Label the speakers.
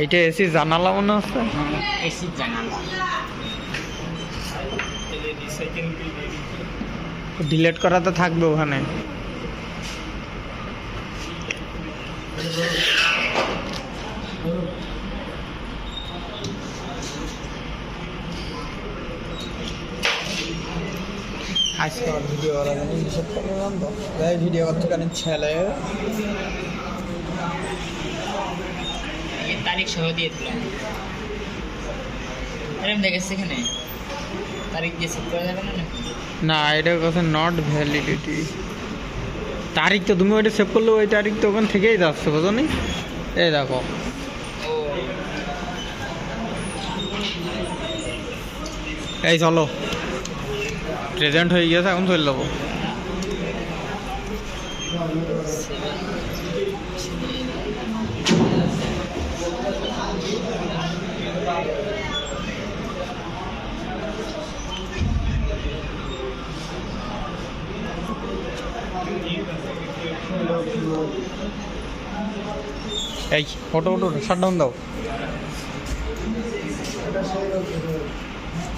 Speaker 1: এইটা এসি জানালা মনে হচ্ছে?
Speaker 2: এসি জানালা।
Speaker 1: ডিলেট করা তো থাকবে ওখানে। আজকে
Speaker 3: ভিডিও করা জানি নিষেধ করলাম তো তাই ভিডিও করতে কারণ ছেলে।
Speaker 2: তারিখ সহ দিয়ে দিলাম এরকম দেখেছে এখানে? তারিখ দিয়ে সেট করা যাবে না
Speaker 1: না এটা কথা নট ভ্যালিডিটি তারিখ তো তুমি ওইটা সেভ করলে ওই তারিখ তো ওখান থেকেই যাচ্ছে বুঝো নি? এই দেখো।
Speaker 2: ও।
Speaker 1: এই চলো। প্রেজেন্ট হয়ে গিয়েছে এখন চলে যাব এই ফটো ফটো শাট ডাউন দাও।